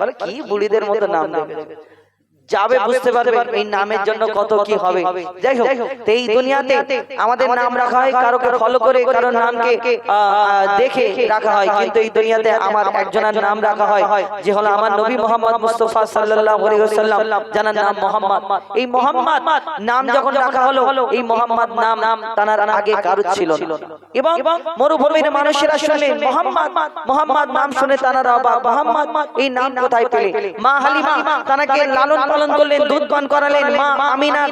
বলে কি বুড়িদের মতো নাম দেবে? যাবে বুঝতে পারবে এই নামের জন্য কত কি হবে। যাই হোক এই দুনিয়াতে আমাদের নাম রাখা হয় কারোকে ফলো করে কারোর নামকে দেখে রাখা হয়। কিন্তু এই দুনিয়াতে আমার একজনের নাম রাখা হয় যে হলো আমার নবী মোহাম্মদ মুস্তফা সাল্লাল্লাহু আলাইহি ওয়াসাল্লাম যার নাম মোহাম্মদ। এই মোহাম্মদ নাম যখন রাখা হলো এই মোহাম্মদ নাম নাম তার আগে কারও ছিল না। এবং মরুভূমির মানুষেরা শুনলেন মোহাম্মদ মোহাম্মদ নাম শুনে তারা অবাক মোহাম্মদ এই নাম কোথায় পেলে মা হালিমা তানাকে লালন পালন করলেন দুধ পান করালেন মা আমিনা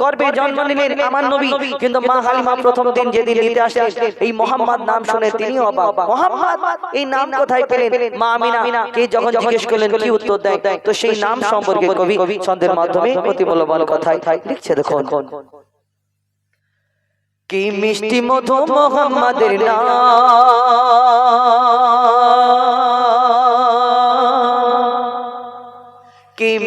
গর্ভে জন্ম নিলেন আমার নবী। কিন্তু মা হালিমা প্রথম দিন যেদিন নিতে আসলেন এই মোহাম্মদ নাম শুনে তিনি অবাক। মোহাম্মদ এই নাম কোথায় পেলেন? মা আমিনা কে যখন জিজ্ঞেস করলেন কি উত্তর দেয়? তো সেই নাম সম্পর্কে কবি ছন্দের মাধ্যমে অতি বলবান কথায় লিখছে দেখুন। কি মিষ্টি মধু মোহাম্মদের নাম?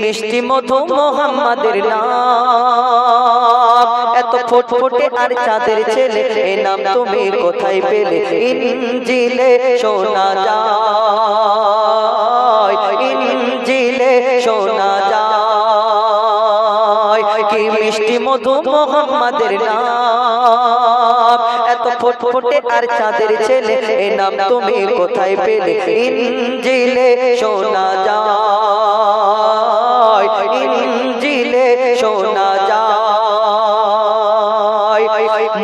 মিষ্টি মধু মোহাম্মদের নাম। এত ফুটফুটে আর চাঁদের ছেলে, এ নাম তুমি কোথায় পেলে? ইঞ্জিলে শোনা যায় ইঞ্জিলে শোনা যায়। কি মিষ্টি মধু মোহাম্মদের নাম। এত ফুটফুটে আর চাঁদের ছেলে, এ নাম তুমি কোথায় পেলে? ইঞ্জিলে শোনা যায়।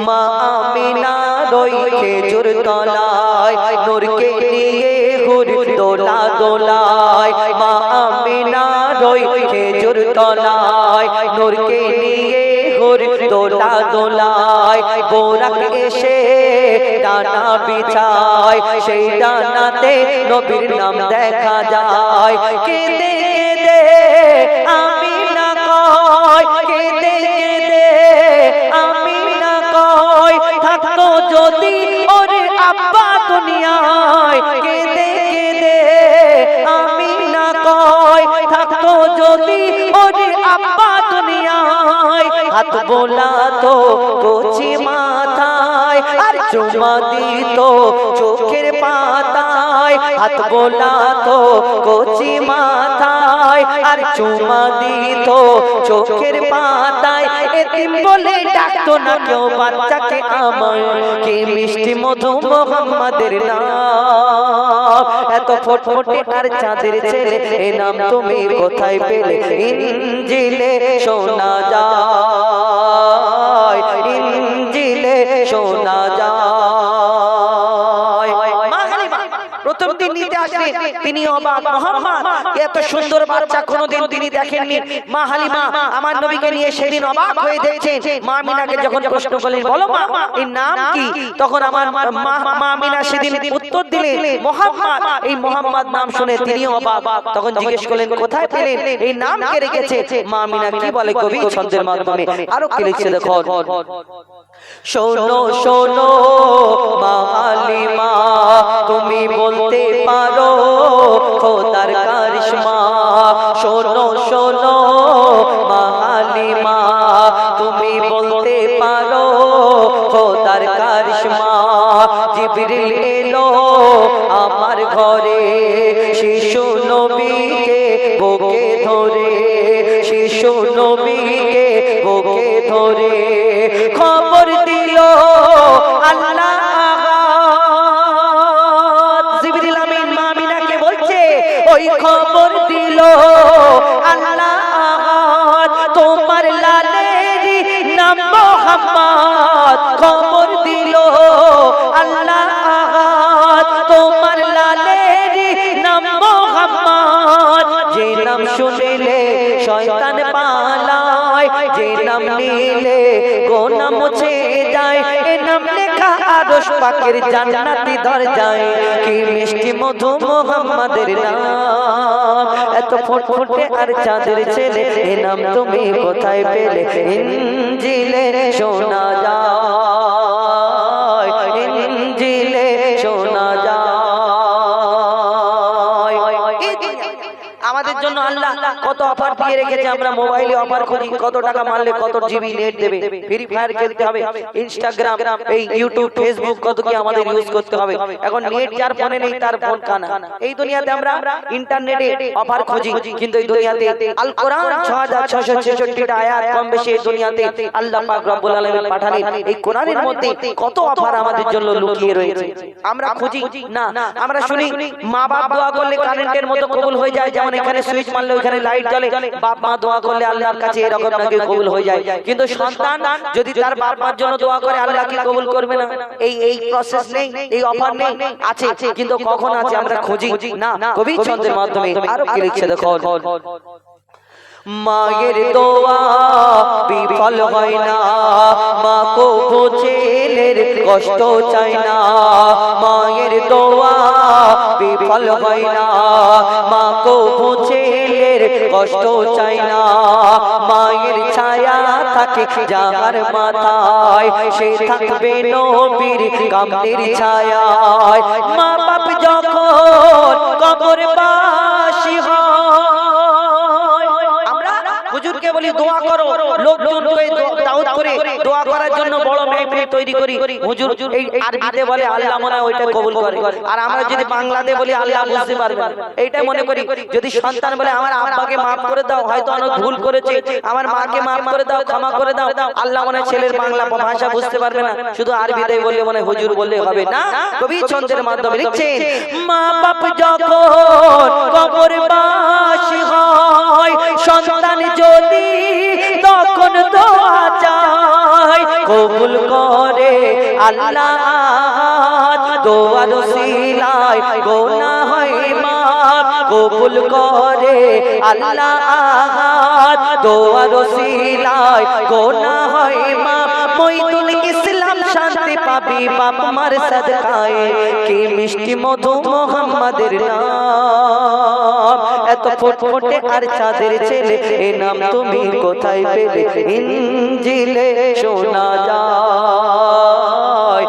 মা আমিনা রই খেজুর তলায়, নূরকে নিয়ে হুর দোলা দোলায়। মা আমিনা রই খেজুর তলায়, নূরকে নিয়ে হুর দোলা দোলায়। বোরাক এসে ডানা বিছায়, সেই ডানাতে নবীর নাম দেখা যায়। কেঁদে কেঁদে আমি হাত বোলা তো কচি আর চুমা দিত চোখের পাতায়, হাত বোলা তো কচি মাথায়, আর দিত চোখের পাতায়। এতিম বলে ডাকতো না কেউ, বাচ্চাকে আমার, কি মিষ্টি মধু মোহাম্মদের নাম? এত ফটফটে আর চাঁদের ছেলে, এ নাম তুমি কোথায় পেলে? ইঞ্জিলে শোনা যায়। শোনা তিনি অবাক, মোহাম্মদ, এত সুন্দর বাচ্চা কোনোদিন তিনি দেখেননি। মা হালিমা, আমার নবীকে নিয়ে সেদিন অবাক হয়ে দেখছেন। মা মিনাকে যখন প্রশ্ন করলেন, বলো মা এই নাম কি? তখন আমার মা মা মিনা সেদিন উত্তর দিলেন, মোহাম্মদ। এই মোহাম্মদ নাম শুনে তিনি অবাক। তখন জিজ্ঞেস করলেন, কোথায় পেলেন? এই নাম কে রেখেছে? মা মিনা কি বলে কবি ছন্দের মাধ্যমে? আরও কি লিখছে দেখো শোনো শোনো মালিমা তুমি বলতে পারো খোদার কারিশমা। শোনো শোনো মালিমা তুমি বলতে পারো খোদার কারিশমা। জিবরিল এলো আমার ঘরে, শিশু নবীকে বুকে ধরে, শিশু নবীকে বুকে ধরে। খবর দিল আল্লাহ নাম লেখা আদর্শ পাকের জান্নাতি দরজায়। কি মিষ্টি মধু মোহাম্মদের নাম? এত ফুটফুটে আর চাঁদের ছেলে, এ নাম তুমি কোথায় পেলে? ইঞ্জিলে শোনা কত অফার দিয়ে রেখেছে আমরা মোবাইলে অফার করি, কত টাকা মারলে কত জিবি নেট দেবে ফ্রি ফায়ার খেলতে হবে ইনস্টাগ্রাম এই ইউটিউব ফেসবুক কত কি আমাদের ইউজ করতে হবে। এখন নেট যার ফোনে নেই, তার ফোন কানা। এই দুনিয়াতে আমরা ইন্টারনেটে অফার খুঁজি, কিন্তু এই দুনিয়াতে আল কোরআন 6666 টা আয়াত কম বেশি এই দুনিয়াতে আল্লাহ পাক রব্বুল আলামিন পাঠালেন। এই কোরআনের মধ্যে কত অফার আমাদের জন্য লুকিয়ে রয়েছে। আমরা খুঁজি, না, আমরা শুনি মা বাপ দোয়া করলে কারেন্টের মতো কবুল হয়ে যায়, যেমন এখানে সুইচ মারলে ওখানে লাইট জ্বলে বাপ মা দোয়া করলে আল্লাহর কাছে এরকম নাকি কবুল হয়ে যায়। কিন্তু সন্তান যদি তার বাপ মার জন্য দোয়া করে আল্লাহ কি কবুল করবে না। এই এই প্রসেস নেই এই অফার নেই। আছে কিন্তু কখন আছে আমরা খুঁজি? না কবি ছন্দের মাধ্যমে। আরও কি লিখছে? দেখো। মায়ের দোয়া বিফল হয় না। মা কো ছেলের কষ্ট চায় না। মায়ের দোয়া বিফল হয় না। মা কো ছেলের কষ্ট চায় না। মায়ের ছায়া থাকে যাহার মাথায়, সে থাকবে নবীর কামনের ছায়ায়। মা বাপ যখন কবর বাসী আমরা হুজুরকে বলি, দোয়া করো। লোকজন দোয়া করার জন্য বড় মেহফিল তৈরি করি। হুজুর, এই আরবিতে বলে আল্লাহ মনে ওইটা কবুল করে। আর আমরা যদি বাংলাতে বলি, আল্লাহ বুঝতে পারবে। না। এইটা মনে করি, যদি সন্তান বলে, আমার আব্বাকে মাফ করে দাও, হয়তো অনেক ভুল করেছে। আমার মাকে মাফ করে দাও, ক্ষমা করে দাও। আল্লাহ মনে ছেলের বাংলা ভাষা বুঝতে পারবে না। শুধু আরবিতে বললে মনে হুজুর বললে হবে না। কবি ছন্দের মাধ্যমে লিখছেন, মা বাপ যখন কবর করে আল্লাহ। দোয়ার সিলাই গোনা হয় মা কবুল করে আল্লাহ। দোয়ার সিলাই গোনা হয় মা মইতুল ইসলাম শান্তি পাবি, বাপ মার সদকায়ে। কি মিষ্টি মধু মোহাম্মদের নাম। এত ফটফটে আর চাঁদের ছেলে এ নাম তুমি কোথায় পেলে? ইঞ্জিলে শোনা যায়।